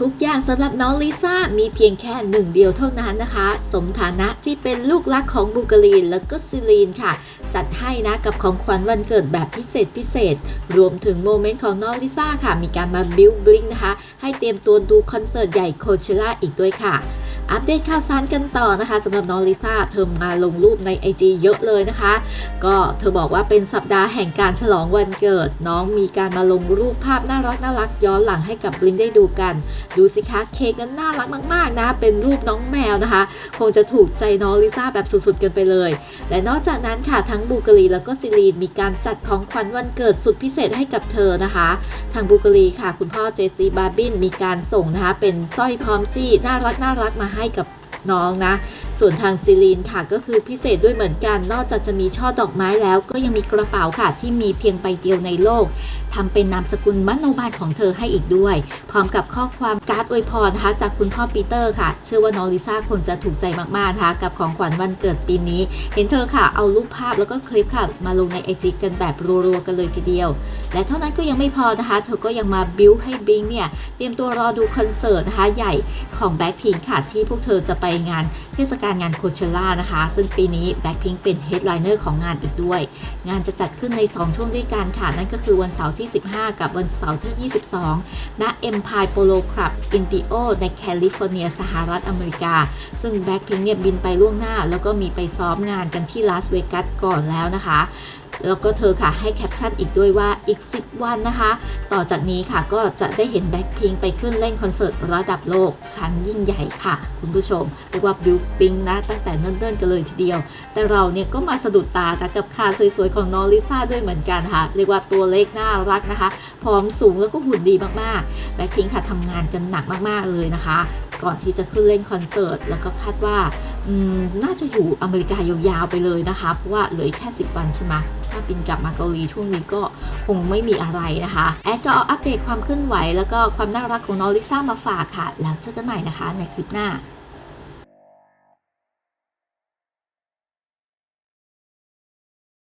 ทุกอย่างสำหรับน้องลิซ่ามีเพียงแค่หนึ่งเดียวเท่านั้นนะคะ สมฐานะที่เป็นลูกรักของบูกาลีนแล้วก็ซิลีนค่ะ จัดให้นะกับของขวัญวันเกิดแบบพิเศษพิเศษ รวมถึงโมเมนต์ของน้องลิซ่าค่ะ มีการมาบิวบลิงนะคะ ให้เตรียมตัวดูคอนเสิร์ตใหญ่โคเชล่าอีกด้วยค่ะ อัปเดตข่าวสารกันต่อนะคะสำหรับน้องลิซ่าเธอมาลงรูปใน IG เยอะเลยนะคะ ก็เธอบอกว่าเป็นสัปดาห์แห่งการฉลองวันเกิด น้องมีการมาลงรูปภาพน่ารักน่ารักย้อนหลังให้กับบลิงได้ดูกัน ดูสิคะเค้กนั้นน่ารักมาก ๆ นะ เป็นรูปน้องแมวนะคะ คงจะถูกใจน้องลิซ่าแบบสุด ๆ กันไปเลย และนอกจากนั้นค่ะทั้งบูกาลีแล้วก็ซิลีนมีการจัดของขวัญวันเกิดสุดพิเศษให้กับเธอนะคะ ทางบูกาลีค่ะ คุณพ่อเจซีบาร์บินมีการส่งนะคะเป็นสร้อยพร้อมจี้น่ารักน่ารักมาให้กับ น้องนะ ส่วนทางซิลีนค่ะก็คือพิเศษด้วยเหมือนกัน นอกจากจะมีช่อดอกไม้แล้วก็ยังมีกระเป๋าค่ะที่มีเพียงใบเดียวในโลกทำเป็นนามสกุลมโนบาลของเธอให้อีกด้วย พร้อมกับข้อความการ์ดอวยพรนะคะจากคุณพ่อปีเตอร์ค่ะ เชื่อว่าน้องลิซ่าคงจะถูกใจมากๆนะคะกับของขวัญวันเกิดปีนี้ เห็นเธอค่ะเอารูปภาพแล้วก็คลิปค่ะมาลงในไอจีกันแบบรัวๆกันเลยทีเดียว และเท่านั้นก็ยังไม่พอนะคะ เธอก็ยังมาบิวให้บิงเนี่ยเตรียมตัวรอดูคอนเสิร์ตนะคะใหญ่ของ Blackpink ค่ะที่พวกเธอจะไปงานเทศกาลงานโคเชล่านะคะ ซึ่งปีนี้ Blackpink เป็นเฮดไลเนอร์ของงานอีกด้วย งานจะจัดขึ้นใน 2 ช่วงด้วยกันค่ะ นั่นก็คือวันเสาร์ที่ 15 กับวันเสาร์ที่ 22 ณ Empire Polo Club Indio ในแคลิฟอร์เนียสหรัฐอเมริกา ซึ่ง Blackpink เนี่ยบินไปล่วงหน้า แล้วก็มีไปซ้อมงานกันที่ลาสเวกัสก่อนแล้วนะคะ แล้วก็เธอค่ะให้แคปชั่นอีกด้วยว่าอีก 10 วันนะคะ ต่อจากนี้ค่ะก็จะได้เห็นแบ็คพิงไปขึ้นเล่นคอนเสิร์ตระดับโลกครั้งยิ่งใหญ่ค่ะ คุณผู้ชมเรียกว่าบิวปิงนะตั้งแต่เนิ่นๆกันเลยทีเดียว แต่เราเนี่ยก็มาสะดุดตานะกับคาสวยๆของน้องลิซ่าด้วยเหมือนกันค่ะ เรียกว่าตัวเล็กน่ารักนะคะพร้อมสูงแล้วก็หุ่นดีมากๆแบ็คพิงค่ะทำงานกันหนักมากๆเลยนะคะ ก่อนที่จะขึ้นเล่นคอนเสิร์ต แล้วก็คาดว่าน่าจะอยู่อเมริกายาวๆไปเลยนะคะ เพราะว่าเหลือแค่ 10 วันใช่ไหมถ้าบินกลับมาเกาหลีช่วงนี้ก็คงไม่มีอะไรนะคะ แอดก็เอาอัปเดตความเคลื่อนไหว แล้วก็ความน่ารักของน้องลิซ่ามาฝากค่ะ แล้วเจอกันใหม่นะคะในคลิปหน้า